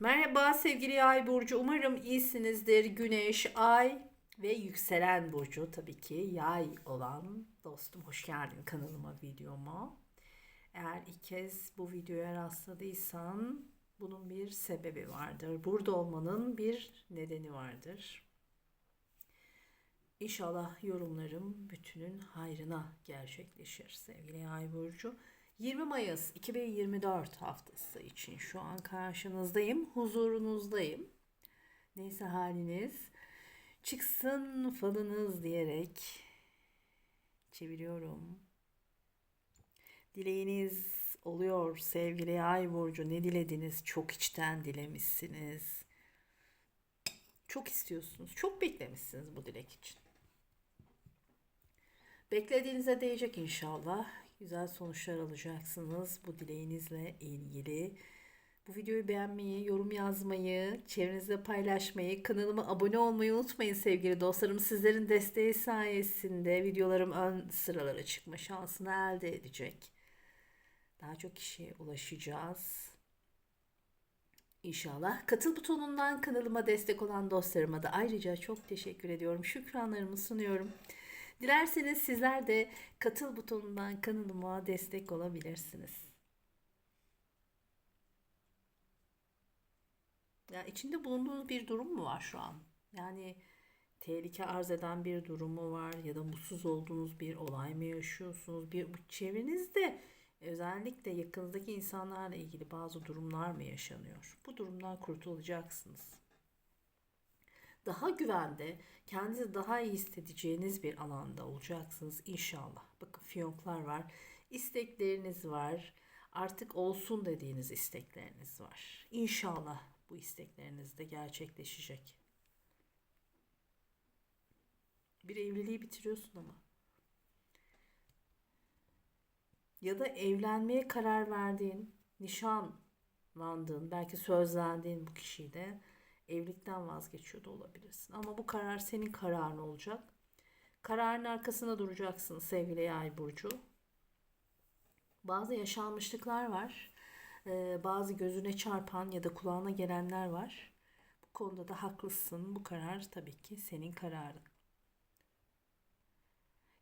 Merhaba sevgili Yay burcu. Umarım iyisinizdir. Güneş, Ay ve yükselen burcu tabii ki Yay olan dostum hoş geldin kanalıma, videoma. Eğer ilk kez bu videoya rastladıysan bunun bir sebebi vardır. Burada olmanın bir nedeni vardır. İnşallah yorumlarım bütünün hayrına gerçekleşir sevgili Yay burcu. 20 Mayıs 2024 haftası için şu an karşınızdayım, huzurunuzdayım. Neyse haliniz çıksın falınız diyerek çeviriyorum. Dileğiniz oluyor sevgili Ay burcu. Ne dilediniz? Çok içten dilemişsiniz. Çok istiyorsunuz. Çok beklemişsiniz bu dilek için. Beklediğinize değecek inşallah. Güzel sonuçlar alacaksınız bu dileğinizle ilgili. Bu videoyu beğenmeyi, yorum yazmayı, çevrenizde paylaşmayı, kanalıma abone olmayı unutmayın sevgili dostlarım. Sizlerin desteği sayesinde videolarım ön sıralara çıkma şansını elde edecek. Daha çok kişiye ulaşacağız. İnşallah. Katıl butonundan kanalıma destek olan dostlarıma da ayrıca çok teşekkür ediyorum. Şükranlarımı sunuyorum. Dilerseniz sizler de katıl butonundan kanalıma destek olabilirsiniz. Ya içinde bulunduğunuz bir durum mu var şu an? Yani tehlike arz eden bir durum mu var ya da mutsuz olduğunuz bir olay mı yaşıyorsunuz? Bir çevrenizde özellikle yakınızdaki insanlarla ilgili bazı durumlar mı yaşanıyor? Bu durumdan kurtulacaksınız daha güvende, kendinizi daha iyi hissedeceğiniz bir alanda olacaksınız inşallah. Bakın fiyonklar var, istekleriniz var, artık olsun dediğiniz istekleriniz var. İnşallah bu istekleriniz de gerçekleşecek. Bir evliliği bitiriyorsun ama. Ya da evlenmeye karar verdiğin, nişanlandığın, belki sözlendiğin bu kişiyle evlilikten vazgeçiyor da olabilirsin. Ama bu karar senin kararın olacak. Kararın arkasında duracaksın sevgili yay burcu. Bazı yaşanmışlıklar var. Ee, bazı gözüne çarpan ya da kulağına gelenler var. Bu konuda da haklısın. Bu karar tabii ki senin kararın.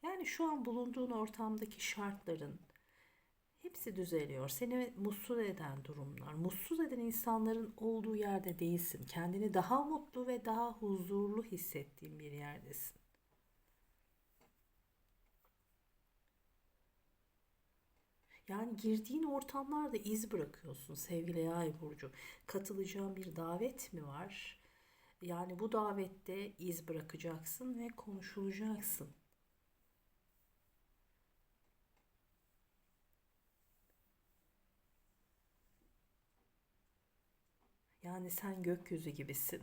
Yani şu an bulunduğun ortamdaki şartların, Hepsi düzeliyor. Seni mutsuz eden durumlar, mutsuz eden insanların olduğu yerde değilsin. Kendini daha mutlu ve daha huzurlu hissettiğin bir yerdesin. Yani girdiğin ortamlarda iz bırakıyorsun sevgili yay burcu. Katılacağın bir davet mi var? Yani bu davette iz bırakacaksın ve konuşulacaksın. Yani sen gökyüzü gibisin.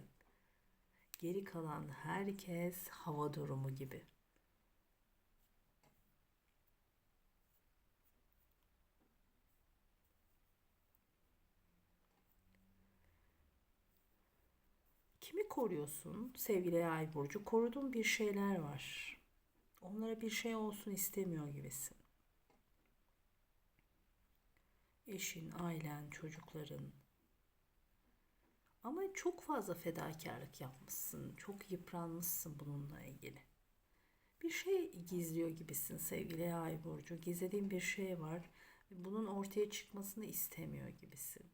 Geri kalan herkes hava durumu gibi. Kimi koruyorsun sevgili Ay burcu? Koruduğun bir şeyler var. Onlara bir şey olsun istemiyor gibisin. Eşin, ailen, çocukların, ama çok fazla fedakarlık yapmışsın. Çok yıpranmışsın bununla ilgili. Bir şey gizliyor gibisin sevgili Ay burcu. Gizlediğin bir şey var bunun ortaya çıkmasını istemiyor gibisin.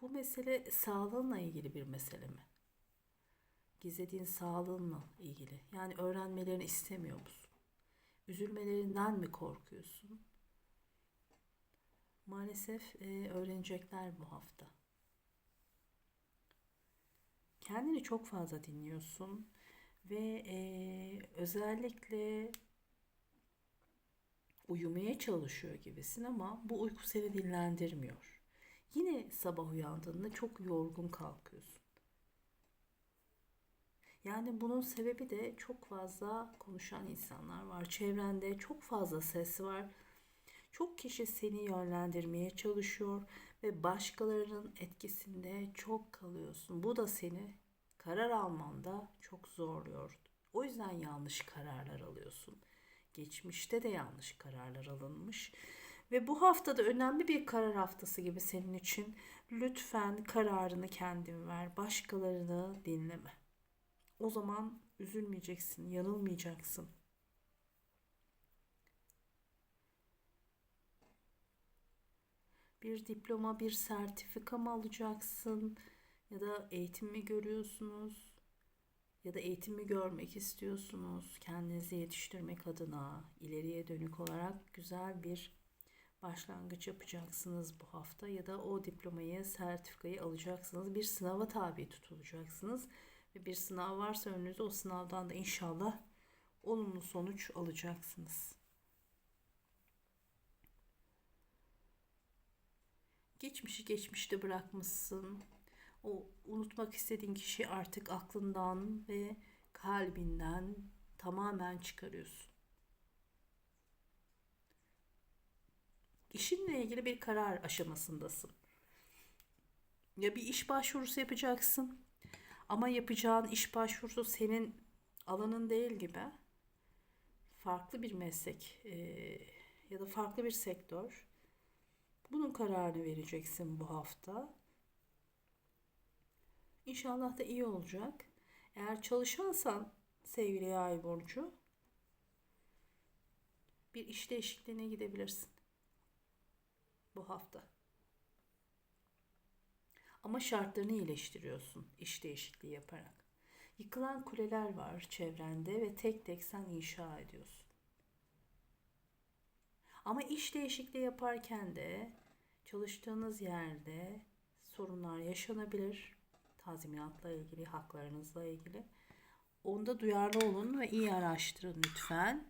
Bu mesele sağlığınla ilgili bir mesele mi? Gizlediğin sağlığınla ilgili. Yani öğrenmelerini istemiyor musun? Üzülmelerinden mi korkuyorsun? Maalesef e, öğrenecekler bu hafta. Kendini çok fazla dinliyorsun ve e, özellikle uyumaya çalışıyor gibisin ama bu uyku seni dinlendirmiyor. Yine sabah uyandığında çok yorgun kalkıyorsun. Yani bunun sebebi de çok fazla konuşan insanlar var. Çevrende çok fazla ses var çok kişi seni yönlendirmeye çalışıyor ve başkalarının etkisinde çok kalıyorsun. Bu da seni karar almanda çok zorluyor. O yüzden yanlış kararlar alıyorsun. Geçmişte de yanlış kararlar alınmış Ve bu haftada önemli bir karar haftası gibi senin için. Lütfen kararını kendin ver. Başkalarını dinleme. O zaman üzülmeyeceksin, yanılmayacaksın. Bir diploma, bir sertifika mı alacaksın? Ya da eğitim mi görüyorsunuz? Ya da eğitim mi görmek istiyorsunuz? Kendinizi yetiştirmek adına ileriye dönük olarak güzel bir başlangıç yapacaksınız bu hafta ya da o diplomayı, sertifikayı alacaksınız. Bir sınava tabi tutulacaksınız ve bir sınav varsa önünüzde o sınavdan da inşallah olumlu sonuç alacaksınız. Geçmişi geçmişte bırakmışsın. O unutmak istediğin kişi artık aklından ve kalbinden tamamen çıkarıyorsun. İşinle ilgili bir karar aşamasındasın. Ya bir iş başvurusu yapacaksın ama yapacağın iş başvurusu senin alanın değil gibi. Farklı bir meslek e, ya da farklı bir sektör. Bunun kararını vereceksin bu hafta. İnşallah da iyi olacak. Eğer çalışansan sevgili yay burcu bir iş değişikliğine gidebilirsin bu hafta. Ama şartlarını iyileştiriyorsun iş değişikliği yaparak. Yıkılan kuleler var çevrende ve tek tek sen inşa ediyorsun. Ama iş değişikliği yaparken de çalıştığınız yerde sorunlar yaşanabilir. Tazminatla ilgili, haklarınızla ilgili. Onda duyarlı olun ve iyi araştırın lütfen.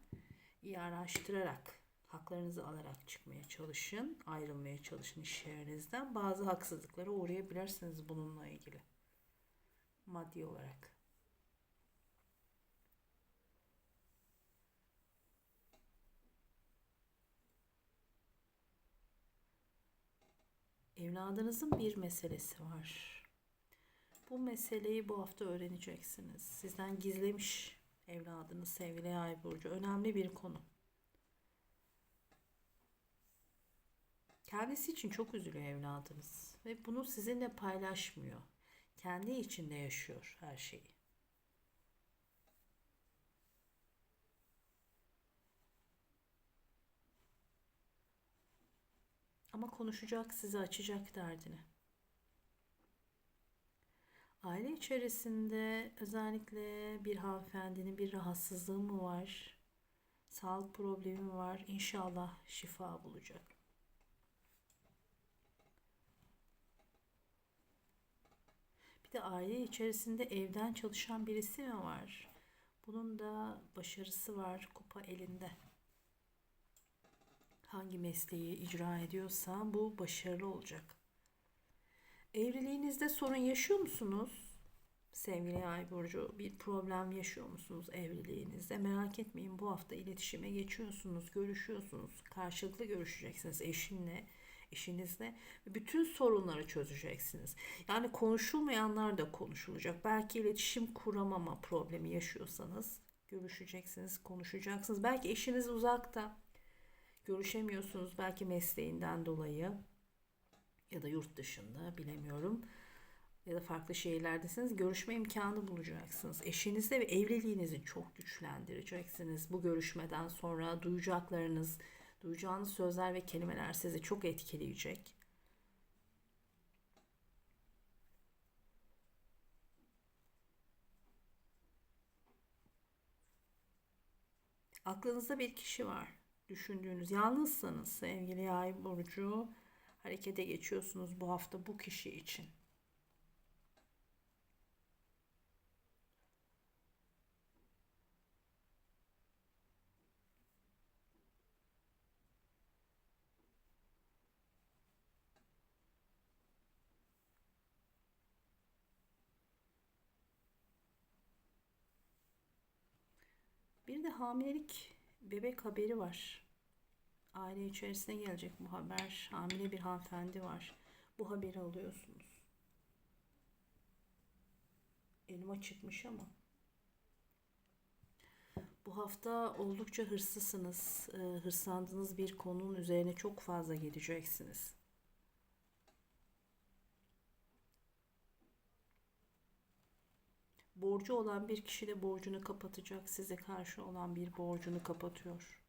İyi araştırarak haklarınızı alarak çıkmaya çalışın. Ayrılmaya çalışın iş yerinizden. Bazı haksızlıklara uğrayabilirsiniz bununla ilgili. Maddi olarak. Evladınızın bir meselesi var. Bu meseleyi bu hafta öğreneceksiniz. Sizden gizlemiş evladınız sevgili Yay burcu. Önemli bir konu. Kendisi için çok üzülüyor evladınız ve bunu sizinle paylaşmıyor. Kendi içinde yaşıyor her şeyi. Ama konuşacak, size açacak derdini. Aile içerisinde özellikle bir hanımefendinin bir rahatsızlığı mı var? Sağlık problemi mi var? İnşallah şifa bulacak. Bir de aile içerisinde evden çalışan birisi mi var? Bunun da başarısı var kupa elinde. Hangi mesleği icra ediyorsa bu başarılı olacak. Evliliğinizde sorun yaşıyor musunuz? Sevgili Ay burcu bir problem yaşıyor musunuz evliliğinizde? Merak etmeyin bu hafta iletişime geçiyorsunuz, görüşüyorsunuz. Karşılıklı görüşeceksiniz eşinle, eşinizle bütün sorunları çözeceksiniz. Yani konuşulmayanlar da konuşulacak. Belki iletişim kuramama problemi yaşıyorsanız görüşeceksiniz, konuşacaksınız. Belki eşiniz uzakta. Görüşemiyorsunuz belki mesleğinden dolayı ya da yurt dışında bilemiyorum ya da farklı şehirlerdesiniz görüşme imkanı bulacaksınız. Eşinizle ve evliliğinizi çok güçlendireceksiniz. Bu görüşmeden sonra duyacaklarınız, duyacağınız sözler ve kelimeler sizi çok etkileyecek. Aklınızda bir kişi var. Düşündüğünüz, yalnızsanız sevgili yay burcu harekete geçiyorsunuz bu hafta bu kişi için. Bir de hamilelik bebek haberi var. Aile içerisine gelecek bu haber. Hamile bir hanımefendi var. Bu haberi alıyorsunuz. Elma çıkmış ama. Bu hafta oldukça hırslısınız. Ee, hırslandığınız bir konunun üzerine çok fazla gideceksiniz. Borcu olan bir kişi de borcunu kapatacak. Size karşı olan bir borcunu kapatıyor.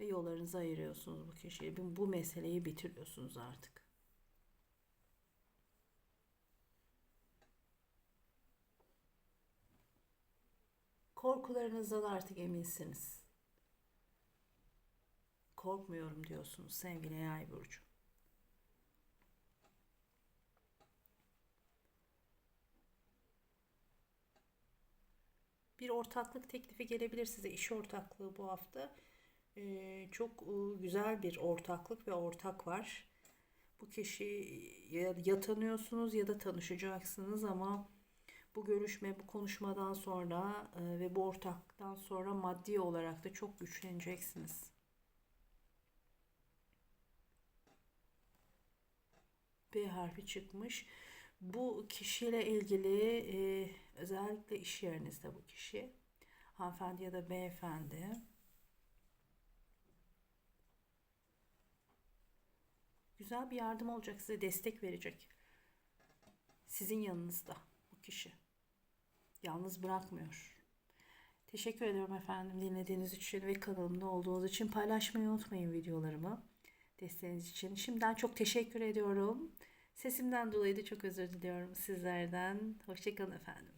Ve yollarınızı ayırıyorsunuz bu kişiye. Bu, meseleyi bitiriyorsunuz artık. Korkularınızdan artık eminsiniz. Korkmuyorum diyorsunuz sevgili Yay burcu. Bir ortaklık teklifi gelebilir size. İş ortaklığı bu hafta. Ee, çok e, güzel bir ortaklık ve ortak var. Bu kişi ya, ya tanıyorsunuz ya da tanışacaksınız ama bu görüşme, bu konuşmadan sonra e, ve bu ortaklıktan sonra maddi olarak da çok güçleneceksiniz. B harfi çıkmış. Bu kişiyle ilgili e, özellikle iş yerinizde bu kişi hanımefendi ya da beyefendi güzel bir yardım olacak size destek verecek. Sizin yanınızda bu kişi. Yalnız bırakmıyor. Teşekkür ediyorum efendim dinlediğiniz için ve kanalımda olduğunuz için paylaşmayı unutmayın videolarımı. Desteğiniz için. Şimdiden çok teşekkür ediyorum. Sesimden dolayı da çok özür diliyorum sizlerden. Hoşçakalın efendim.